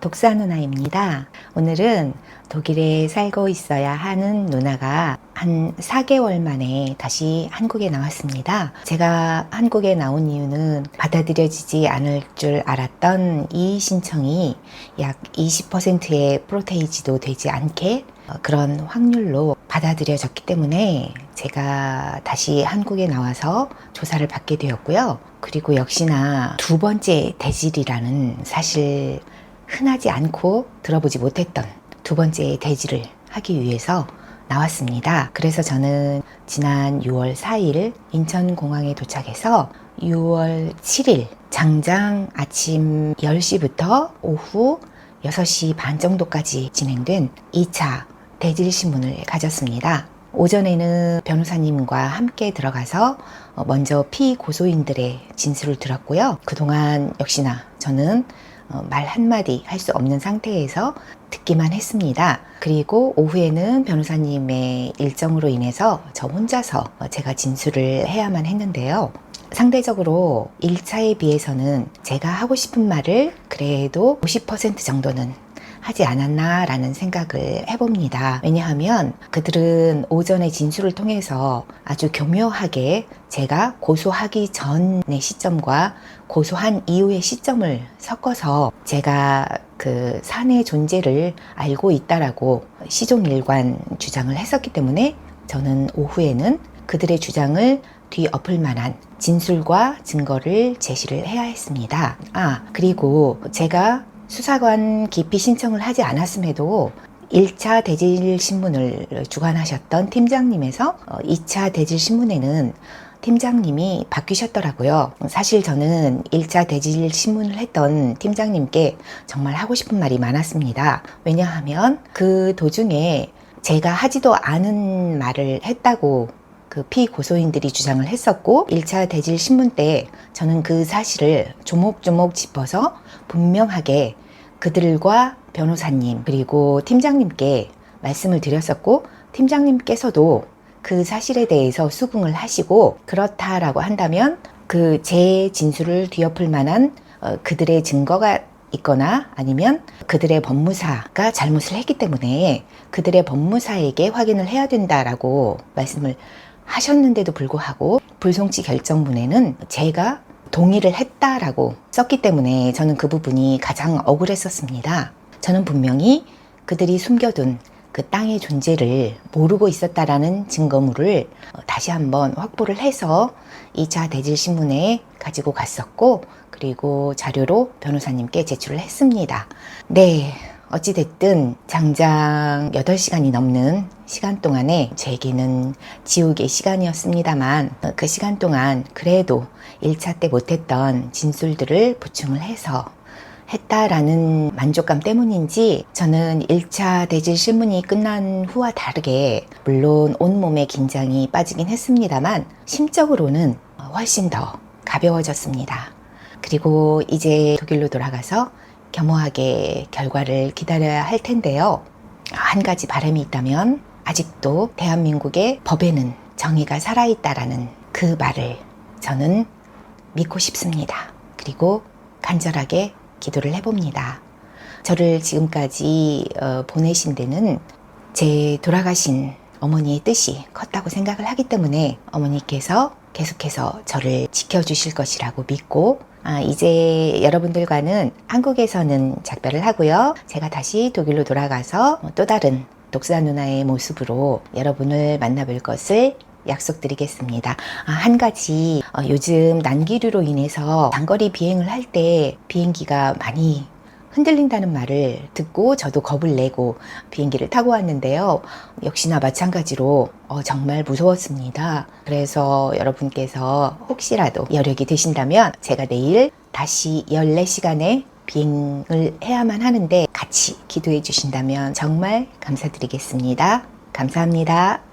독사 누나입니다. 오늘은 독일에 살고 있어야 하는 누나가 한 4개월 만에 다시 한국에 나왔습니다. 제가 한국에 나온 이유는 받아들여지지 않을 줄 알았던 이 신청이 약 20%의 프로테이지도 되지 않게 어, 그런 확률로 받아들여졌기 때문에 제가 다시 한국에 나와서 조사를 받게 되었고요. 그리고 역시나 두 번째 대질이라는 사실 흔하지 않고 들어보지 못했던 두 번째 대지를 하기 위해서 나왔습니다. 그래서 저는 지난 6월 4일 인천공항에 도착해서 6월 7일 장장 아침 10시부터 오후 6시 반 정도까지 진행된 2차 대질 신문을 가졌습니다. 오전에는 변호사님과 함께 들어가서 어, 먼저 피고소인들의 진술을 들었고요. 그동안 역시나 저는 어, 말 한마디 할 수 없는 상태에서 듣기만 했습니다. 그리고 오후에는 변호사님의 일정으로 인해서 저 혼자서 어, 제가 진술을 해야만 했는데요. 상대적으로 1차에 비해서는 제가 하고 싶은 말을 그래도 50% 정도는 하지 않았나라는 생각을 해봅니다. 왜냐하면 그들은 오전의 진술을 통해서 아주 교묘하게 제가 고소하기 전의 시점과 고소한 이후의 시점을 섞어서 제가 그 사내 존재를 알고 있다라고 시종일관 주장을 했었기 때문에 저는 오후에는 그들의 주장을 뒤엎을 만한 진술과 증거를 제시를 해야 했습니다. 아, 그리고 제가 수사관 기피 신청을 하지 않았음에도 1차 대질 신문을 주관하셨던 팀장님에서 2차 대질 신문에는 팀장님이 바뀌셨더라고요. 사실 저는 1차 대질 신문을 했던 팀장님께 정말 하고 싶은 말이 많았습니다. 왜냐하면 그 도중에 제가 하지도 않은 말을 했다고 그 피고소인들이 주장을 했었고 1차 대질 신문 때 저는 그 사실을 조목조목 짚어서 분명하게 그들과 변호사님 그리고 팀장님께 말씀을 드렸었고 팀장님께서도 그 사실에 대해서 수긍을 하시고 그렇다라고 한다면 그 제 진술을 뒤엎을 만한 어, 그들의 증거가 있거나 아니면 그들의 법무사가 잘못을 했기 때문에 그들의 법무사에게 확인을 해야 된다라고 말씀을 하셨는데도 불구하고 불송치 결정문에는 제가 동의를 했다라고 썼기 때문에 저는 그 부분이 가장 억울했었습니다. 저는 분명히 그들이 숨겨둔 그 땅의 존재를 모르고 있었다라는 증거물을 다시 한번 확보를 해서 2차 대질 신문에 가지고 갔었고 그리고 자료로 변호사님께 제출을 했습니다. 네. 어찌됐든 장장 8시간이 넘는 시간 동안에 제게는 지옥의 시간이었습니다만 그 시간 동안 그래도 1차 때 못했던 진술들을 보충을 해서 했다라는 만족감 때문인지 저는 1차 대질 신문이 끝난 후와 다르게 물론 온몸에 긴장이 빠지긴 했습니다만 심적으로는 훨씬 더 가벼워졌습니다. 그리고 이제 독일로 돌아가서 겸허하게 결과를 기다려야 할 텐데요. 한 가지 바람이 있다면 아직도 대한민국의 법에는 정의가 살아있다라는 그 말을 저는 믿고 싶습니다. 그리고 간절하게 기도를 해봅니다. 저를 지금까지 어, 보내신 데는 제 돌아가신 어머니의 뜻이 컸다고 생각을 하기 때문에 어머니께서 계속해서 저를 지켜주실 것이라고 믿고 아, 이제 여러분들과는 한국에서는 작별을 하고요. 제가 다시 독일로 돌아가서 또 다른 독사 누나의 모습으로 여러분을 만나볼 것을 약속드리겠습니다. 아, 한 가지 어, 요즘 난기류로 인해서 장거리 비행을 할 때 비행기가 많이 흔들린다는 말을 듣고 저도 겁을 내고 비행기를 타고 왔는데요. 역시나 마찬가지로 어, 정말 무서웠습니다. 그래서 여러분께서 혹시라도 여력이 되신다면 제가 내일 다시 14시간의 비행을 해야만 하는데 같이 기도해 주신다면 정말 감사드리겠습니다. 감사합니다.